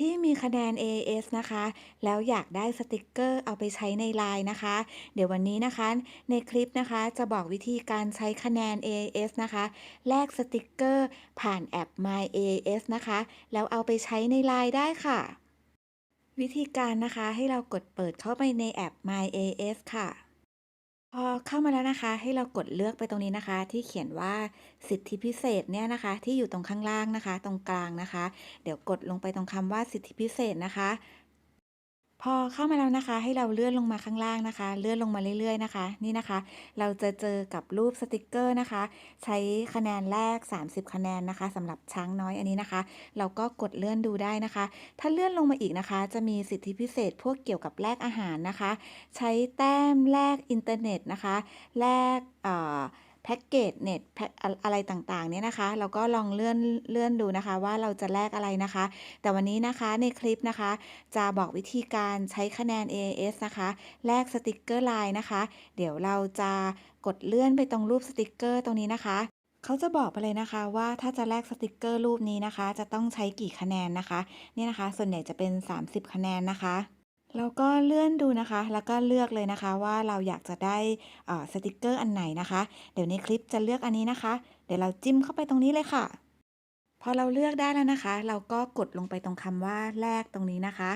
ที่มีคะแนน AAS นะคะ แล้วอยากได้สติกเกอร์เอาไปใช้ใน LINE นะคะ เดี๋ยววันนี้นะคะ ในคลิปนะคะจะบอกวิธีการใช้คะแนน AAS นะคะ แลกสติกเกอร์ผ่านแอป My AAS นะคะ แล้วเอาไปใช้ใน LINE ได้ค่ะ วิธีการนะคะให้เรากดเปิดเข้าไปในแอป My AAS ค่ะ เข้ามาแล้วนะคะ ให้เรากดเลือกไปตรงนี้นะคะ ที่เขียนว่าสิทธิพิเศษเนี่ยนะคะ ที่อยู่ตรงข้างล่างนะคะ ตรงกลางนะคะ เดี๋ยวกดลงไปตรงคำว่าสิทธิพิเศษนะคะ พอเข้ามาแล้วนะคะ ให้เราเลื่อนลงมาข้างล่างนะคะ เลื่อนลงมาเรื่อยๆนะคะ นี่นะคะ เราจะเจอกับรูปสติกเกอร์นะคะ ใช้คะแนนแรก 30 คะแนนนะคะสำหรับช้างน้อยอันนี้นะคะ เราก็กดเลื่อนดูได้นะคะ ถ้าเลื่อนลงมาอีกนะคะ จะมีสิทธิพิเศษพวกเกี่ยวกับแลกอาหารนะคะ ใช้แต้มแลกอินเทอร์เน็ตนะคะแลกเอ่อ แพ็กเกจเน็ตแพ็คอะไรต่างๆเนี่ยนะคะเราก็ลองเลื่อนเลื่อนดูนะคะ ว่าเราจะแลกอะไรนะคะ แต่วันนี้นะคะในคลิปนะคะ จะบอกวิธีการใช้คะแนน AAS นะคะแลกสติกเกอร์ไลน์นะคะ เดี๋ยวเราจะกดเลื่อนไปตรงรูปสติกเกอร์ตรงนี้นะคะเขาจะบอกไปเลยนะคะว่าถ้าจะแลกสติกเกอร์รูปนี้นะคะ จะต้องใช้กี่คะแนนนะคะเนี่ยนะคะ ส่วนใหญ่จะเป็น 30 คะแนนนะคะ เราก็เลื่อนดูนะคะ แล้วก็เลือกเลยนะคะว่าเราอยากจะได้สติกเกอร์อันไหนนะคะ เดี๋ยวในคลิปจะเลือกอันนี้นะคะ เดี๋ยวเราจิ้มเข้าไปตรงนี้เลยค่ะ พอเราเลือกได้แล้วนะคะ เราก็กดลงไปตรงคำว่าแลกตรงนี้นะคะ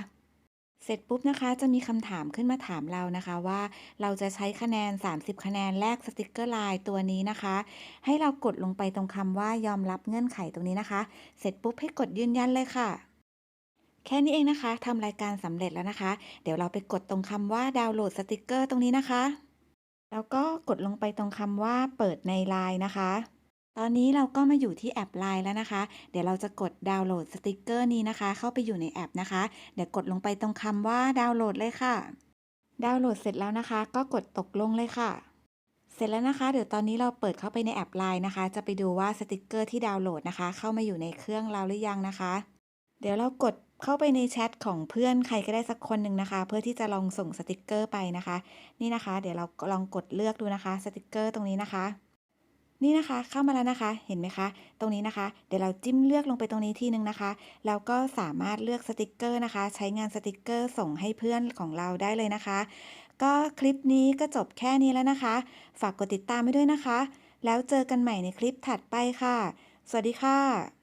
เสร็จปุ๊บนะคะ จะมีคำถามขึ้นมาถามเรานะคะว่าเราจะใช้คะแนน 30 คะแนนแลกสติกเกอร์ไลน์ตัวนี้นะคะ ให้เรากดลงไปตรงคำว่ายอมรับเงื่อนไขตรงนี้นะคะ เสร็จปุ๊บให้กดยืนยันเลยค่ะ แค่นี้เองนะคะทำรายการสำเร็จแล้วนะคะ เดี๋ยวเราไปกดตรงคำว่าดาวน์โหลดสติกเกอร์ตรงนี้นะคะ แล้วก็กดลงไปตรงคำว่าเปิดใน LINE นะคะ ตอนนี้เราก็มาอยู่ที่แอป LINE แล้วนะคะ เดี๋ยวเราจะกดดาวน์โหลดสติกเกอร์นี้นะคะ เข้าไปอยู่ในแอปนะคะ เดี๋ยวกดลงไปตรงคำว่าดาวน์โหลดเลยค่ะ ดาวน์โหลดเสร็จแล้วนะคะ ก็กดตกลงเลยค่ะเสร็จแล้วนะคะ เดี๋ยวตอนนี้เราเปิดเข้าไปในแอป LINE นะคะ จะไปดูว่าสติกเกอร์ที่ดาวน์โหลดนะคะ เข้ามาอยู่ในเครื่องเราหรือยังนะคะ เดี๋ยวเรากด เข้าไปในแชทของเพื่อนใครก็ได้สักคนหนึ่งนะคะ เพื่อที่จะลองส่งสติกเกอร์ไปนะคะ นี่นะคะ เดี๋ยวเราลองกดเลือกดูนะคะสติกเกอร์ตรงนี้นะคะ นี่นะคะเข้ามาแล้วนะคะ เห็นไหมคะ ตรงนี้นะคะ เดี๋ยวเราจิ้มเลือกลงไปตรงนี้ทีนึงนะคะแล้วก็สามารถเลือกสติกเกอร์นะคะ ใช้งานสติกเกอร์ส่งให้เพื่อนของเราได้เลยนะคะ ก็คลิปนี้ก็จบแค่นี้แล้วนะคะ ฝากกดติดตามไว้ด้วยนะคะ แล้วเจอกันใหม่ในคลิปถัดไปค่ะ สวัสดีค่ะ